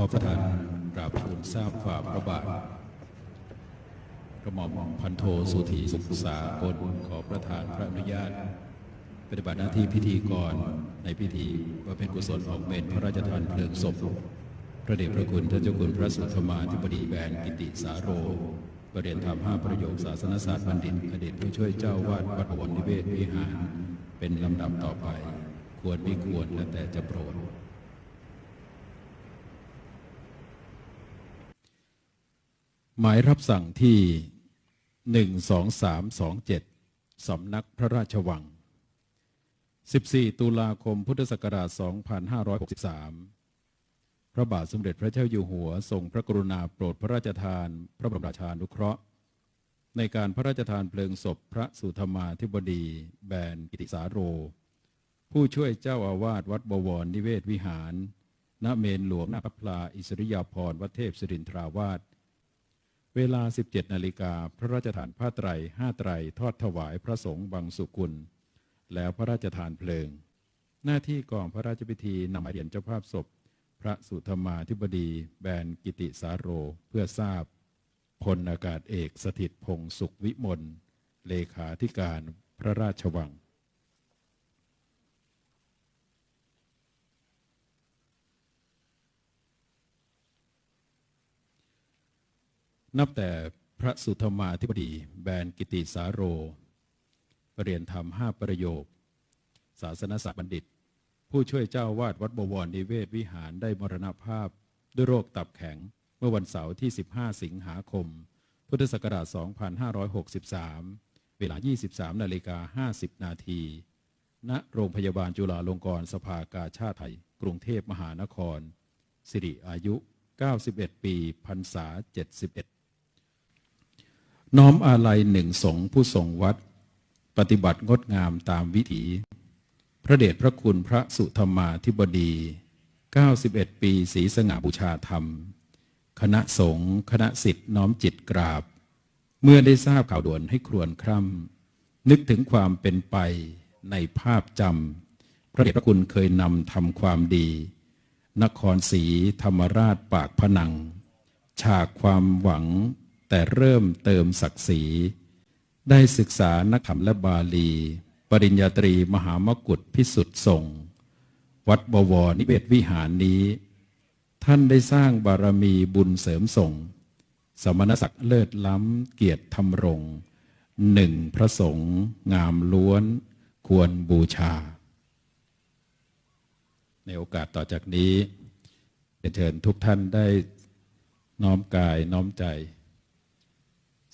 อประธานกราบทูลทราบฝ่าพระบาท กระหม่อมพันโทสุธีสุขสากลขอประธานพระอนุญาต ปฏิบัติหน้าที่พิธีกรในพิธีว่าเป็นกุศลออกเมนพระราชทานเพลิงศพ พระเดชพระคุณท่านเจ้าคุณพระสุธมาธิบดีแบนกิติสาโรประเรียนธรรมห้าประโยคศาสนศาสตร์บัณฑิตอดีตผู้ช่วยเจ้าวาดวัดวรนิเวศวิหาร เป็นลำดับต่อไป ควรไม่ควรและแต่จะโปรด หมายรับสั่งที่ 12327 สำนักพระราชวัง 14 ตุลาคมพุทธศักราช 2563 พระบาทสมเด็จพระเจ้าอยู่หัวทรงพระกรุณาโปรดพระราชทาน พระบรมราชานุเคราะห์ ในการพระราชทานเพลิงศพพระสุธรรมาธิบดี แบนกิติสาโร ผู้ช่วยเจ้าอาวาสวัดบวรนิเวศวิหาร ณ เมนหลวงนาพรพลาอิสริยาภรณ์วัดเทพศิรินทราวาส เวลา 17 นาฬิกาพระราชทานผ้าไตรห้าไตรทอดถวายพระสงฆ์บังสุกุล แล้วพระราชทานเพลิง หน้าที่กองพระราชพิธีนำเหรียญเจ้าภาพศพ พระสุธรรมาธิบดี แบนกิติสาโรเพื่อทราบพลอากาศเอกสถิตพงศ์สุขวิมลเลขาธิการพระราชวัง นับแต่พระสุธรรมาธิบดีแบนกิติสาโรปรเรียนธรรมห้าประโยค ศาสนศาสตร์บัณฑิต ผู้ช่วยเจ้าวาดวัดบวรนิเวศวิหารได้มรณภาพด้วยโรคตับแข็งเมื่อวันเสาร์ที่ 15 สิงหาคม พุทธศักราช 2563 เวลา 23 นาฬิกา 50 นาทีณโรงพยาบาลจุฬาลงกรณ์สภากาชาติไทย กรุงเทพมหานคร สิริอายุ 91 ปีพรรษา 71 น้อมอาลัยหนึ่งสงผู้ทรงวัด ปฏิบัติงดงามตามวิถี พระเดชพระคุณพระสุธรรมาธิบดี 91 ปีศรีสง่าบูชาธรรม คณะสงฆ์คณะสิทธิ์น้อมจิตกราบ เมื่อได้ทราบข่าวด่วนให้ครวญคร่ำนึกถึงความเป็นไปในภาพจำพระเดชพระคุณเคยนำทำความดี นครศรีธรรมราชปากพนัง ฉากความหวัง แต่เริ่มเติมศักดิ์ศรี ได้ศึกษานักธรรมและบาลี ปริญญาตรีมหามกุฏพิสุทธิ์ส่งวัดบวรนิเวศวิหารนี้ ท่านได้สร้างบารมีบุญเสริมส่ง สมณศักดิ์เลิศล้ำเกียรติธรรมรงหนึ่งพระสงฆ์งามล้วน ควรบูชา ในโอกาสต่อจากนี้เชิญทุกท่านได้น้อมกายน้อมใจ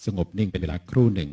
สงบนิ่งเป็นเวลาครู่หนึ่ง